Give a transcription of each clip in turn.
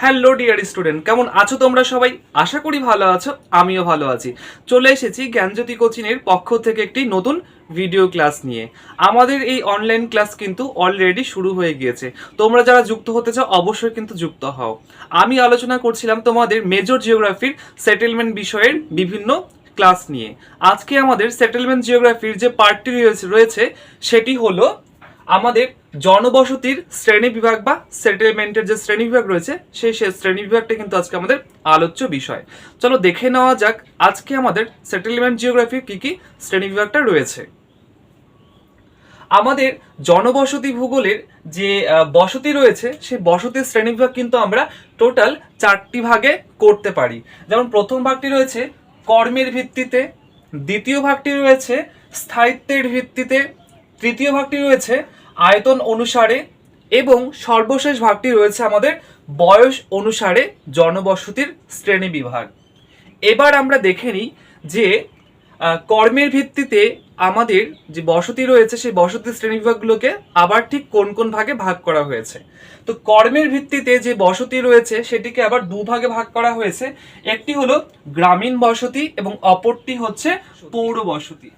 Hello dear student, কেমন আছো তোমরা সবাই? আশা করি ভালো আছো, আমিও ভালো আছি। চলে এসেছি জ্ঞানজ্যোতি কোচিংয়ের পক্ষ থেকে একটি নতুন ভিডিও ক্লাস নিয়ে। আমাদের এই অনলাইন ক্লাস কিন্তু অলরেডি শুরু হয়ে গিয়েছে। তোমরা যারা যুক্ত হতে চাও, অবশ্যই কিন্তু যুক্ত হও। আমি আলোচনা করছিলাম তোমাদের মেজর জিওগ্রাফির সেটেলমেন্ট বিষয়ের বিভিন্ন ক্লাস নিয়ে। আজকে আমাদের সেটেলমেন্ট জিওগ্রাফির যে পার্টটি রয়েছে রয়েছে, সেটি হলো আমাদের জনবসতির শ্রেণি বিভাগ বা সেটেলমেন্টের যে শ্রেণি বিভাগ রয়েছে, সেই সে শ্রেণি বিভাগটা কিন্তু আজকে আমাদের আলোচ্য বিষয়। চলো দেখে নেওয়া যাক আজকে আমাদের সেটেলমেন্ট জিওগ্রাফি কি কি, শ্রেণি বিভাগটা রয়েছে। আমাদের জনবসতি ভূগোলের যে বসতি রয়েছে, সেই বসতির শ্রেণীবিভাগ কিন্তু আমরা টোটাল চারটি ভাগে করতে পারি। যেমন প্রথম ভাগটি রয়েছে কর্মের ভিত্তিতে, দ্বিতীয় ভাগটি রয়েছে স্থায়িত্বের ভিত্তিতে, তৃতীয় ভাগটি রয়েছে আয়তন অনুসারে এবং সর্বশেষ ভাগটি রয়েছে আমাদের বয়স অনুসারে জনবসতির শ্রেণি বিভাগ এবার আমরা দেখে নিই যে কর্মের ভিত্তিতে আমাদের যে বসতি রয়েছে, সেই বসতি শ্রেণি বিভাগগুলোকে আবার ঠিক কোন কোন ভাগে ভাগ করা হয়েছে? তো কর্মের ভিত্তিতে যে বসতি রয়েছে, সেটিকে আবার দু ভাগে ভাগ করা হয়েছে। একটি হলো গ্রামীণ বসতি এবং অপরটি হচ্ছে পৌর বসতি।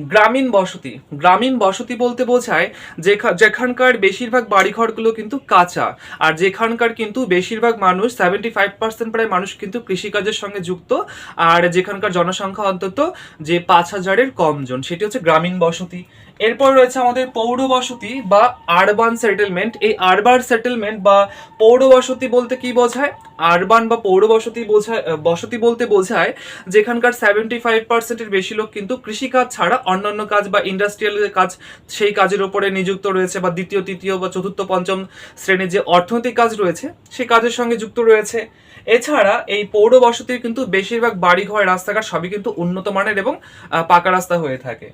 গ্রামীণ বসতি। গ্রামীণ বসতি বলতে বোঝায় যেখা- যেখানকার বেশিরভাগ বাড়িঘরগুলো কিন্তু কাঁচা। আর যেখানকার কিন্তু বেশিরভাগ মানুষ সেভেন্টি ফাইভ পার্সেন্ট প্রায় মানুষ কিন্তু কৃষিকাজের সঙ্গে যুক্ত। আর যেখানকার জনসংখ্যা অন্তত যে পাঁচ হাজারের কম জন সেটি হচ্ছে গ্রামীণ বসতি। এরপর রয়েছে আমাদের পৌর বসতি বা আরবান সেটেলমেন্ট এই আরবান সেটেলমেন্ট বা পৌর বসতি বলতে কি বোঝায়? আরবান বা পৌর বসতি বোঝায় বসতি বলতে বোঝায় যেখানকার সেভেন্টি ফাইভ পার্সেন্টের বেশি লোক কিন্তু কৃষিকাজ ছাড়া অন্যান্য কাজ বা ইন্ডাস্ট্রিয়াল কাজ, সেই কাজের ওপরে নিযুক্ত রয়েছে বা দ্বিতীয়, তৃতীয় বা চতুর্থ, পঞ্চম শ্রেণির যে অর্থনৈতিক কাজ রয়েছে, সেই কাজের সঙ্গে যুক্ত রয়েছে। এছাড়া এই পৌর বসতির কিন্তু বেশিরভাগ বাড়িঘর, রাস্তাঘাট সবই কিন্তু উন্নত মানের এবং পাকা রাস্তা হয়ে থাকে।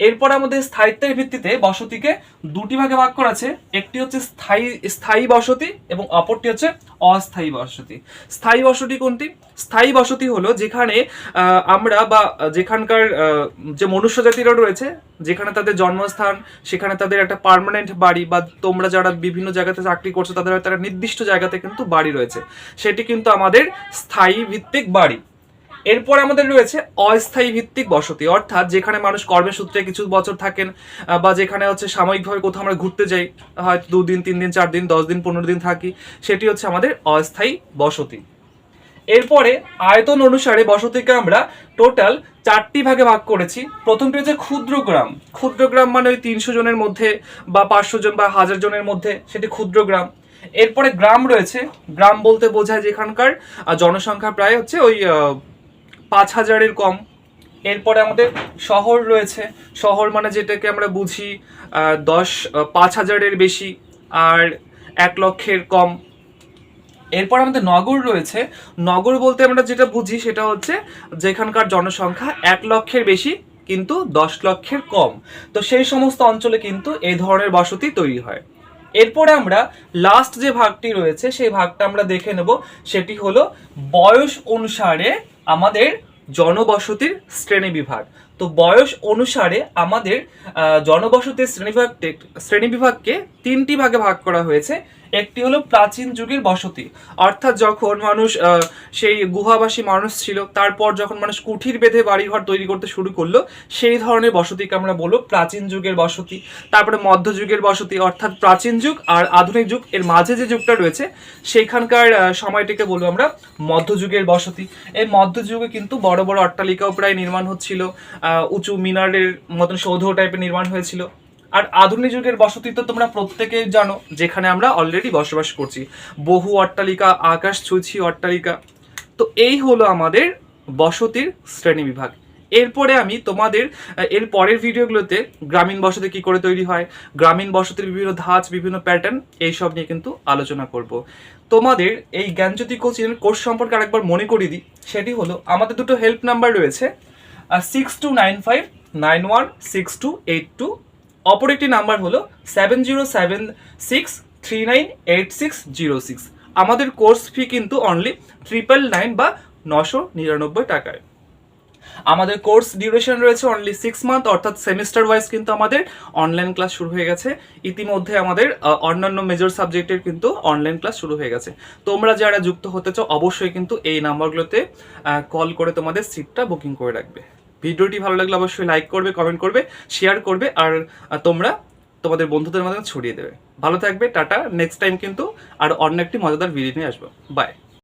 এরপর আমাদের স্থায়িত্বের ভিত্তিতে বসতিকে দুটি ভাগে ভাগ করা আছে। একটি হচ্ছে স্থায়ী স্থায়ী বসতি এবং অপরটি হচ্ছে অস্থায়ী বসতি। স্থায়ী বসতি কোনটি? স্থায়ী বসতি হলো যেখানে আমরা বা যেখানকার যে মনুষ্য জাতিরা রয়েছে, যেখানে তাদের জন্মস্থান, সেখানে তাদের একটা পার্মানেন্ট বাড়ি বা তোমরা যারা বিভিন্ন জায়গাতে চাকরি করছ, তাদের একটা নির্দিষ্ট জায়গাতে কিন্তু বাড়ি রয়েছে। সেটি কিন্তু আমাদের স্থায়ী ভিত্তিক বাড়ি। এরপর আমাদের রয়েছে অস্থায়ী ভিত্তিক বসতি, অর্থাৎ যেখানে মানুষ কর্মের সূত্রে কিছু বছর থাকেন বা যেখানে হচ্ছে সাময়িকভাবে কোথাও আমরা ঘুরতে যাই, হয়তো দুদিন তিন দিন চার দিন দশ দিন পনেরো দিন থাকি, সেটি হচ্ছে আমাদের অস্থায়ী বসতি। এরপরে আয়তন অনুসারে বসতিকে আমরা টোটাল চারটি ভাগে ভাগ করেছি। প্রথমটি হচ্ছে ক্ষুদ্র গ্রাম ক্ষুদ্র গ্রাম মানে ওই তিনশো জনের মধ্যে, বা পাঁচশো জন, বা হাজার জনের মধ্যে, সেটি ক্ষুদ্র গ্রাম এরপরে গ্রাম রয়েছে। গ্রাম বলতে বোঝায় যেখানকার জনসংখ্যা প্রায় হচ্ছে ওই পাঁচ হাজারের কম। এরপরে আমাদের শহর রয়েছে। শহর মানে যেটাকে আমরা বুঝি দশ পাঁচ হাজারের বেশি আর এক লক্ষের কম। এরপর আমাদের নগর রয়েছে। নগর বলতে আমরা যেটা বুঝি সেটা হচ্ছে যেখানকার জনসংখ্যা এক লক্ষের বেশি কিন্তু দশ লক্ষের কম। তো সেই সমস্ত অঞ্চলে কিন্তু এই ধরনের বসতি তৈরি হয়। এরপরে আমরা লাস্ট যে ভাগটি রয়েছে, সেই ভাগটা আমরা দেখে নেব। সেটি হলো বয়স অনুসারে আমাদের জনবসতির শ্রেণি বিভাগ। তো বয়স অনুসারে আমাদের জনবসতির শ্রেণীবিভাগ শ্রেণীবিভাগকে তিনটি ভাগে ভাগ করা হয়েছে। একটি হলো প্রাচীন যুগের বসতি। অর্থাৎ যখন মানুষ সেই গুহাবাসী মানুষ ছিল, তারপর যখন মানুষ কুঠির বেঁধে বাড়িঘর তৈরি করতে শুরু করল, সেই ধরনের বসতিকে আমরা বলব প্রাচীন যুগের বসতি। তারপরে মধ্যযুগের বসতি, অর্থাৎ প্রাচীন যুগ আর আধুনিক যুগ। এর মাঝে যে যুগটা রয়েছে সেইখানকার সময়টিকে বলব আমরা মধ্যযুগের বসতি। এই মধ্যযুগে কিন্তু বড় বড় অট্টালিকাও প্রায় নির্মাণ হচ্ছিল উঁচু মিনারের মতন সৌধ টাইপের নির্মাণ হয়েছিল। আর আধুনিক যুগের বসতি তো তোমরা প্রত্যেকেই জানো, যেখানে আমরা অলরেডি বসবাস করছি। বহু অট্টালিকা, আকাশ ছুঁছি অট্টালিকা। তো এই হলো আমাদের বসতির শ্রেণি বিভাগ। এরপরে আমি তোমাদের এর পরের ভিডিওগুলোতে গ্রামীণ বসতি কি করে তৈরি হয়, গ্রামীণ বসতির বিভিন্ন ধাঁচ, বিভিন্ন প্যাটার্ন এইসব নিয়ে কিন্তু আলোচনা করব। তোমাদের এই জ্ঞানজ্যোতি কোচিং কোর্স সম্পর্কে আরেকবার মনে করিয়ে দিই, সেটি হলো আমাদের দুটো হেল্প নাম্বার রয়েছে six two nine five nine one six two eight two অপর একটি নাম্বার হলো seven zero seven six three nine eight six zero six আমাদের কোর্স ফি কিন্তু অনলি ট্রিপল নাইন বা নশো নিরানব্বই টাকায়। আমাদের কোর্স ডিউরেশন রয়েছে অনলি সিক্স মান্থ অর্থাৎ সেমিস্টার ওয়াইজ কিন্তু আমাদের অনলাইন ক্লাস শুরু হয়ে গেছে। ইতিমধ্যে আমাদের অন্যান্য মেজর সাবজেক্টের কিন্তু অনলাইন ক্লাস শুরু হয়ে গেছে। তোমরা যারা যুক্ত হতে চাও, অবশ্যই কিন্তু এই নাম্বারগুলোতে কল করে তোমাদের সিটটা বুকিং করে রাখবে। ভিডিওটি ভালো লাগলে অবশ্যই লাইক করবে কমেন্ট করবে শেয়ার করবে, আর তোমরা তোমাদের বন্ধুদের মাধ্যমে ছড়িয়ে দেবে। ভালো থাকবে, টাটা। নেক্সট টাইম কিন্তু আর অন্য একটি মজাদার ভিডিও নিয়ে আসব। বাই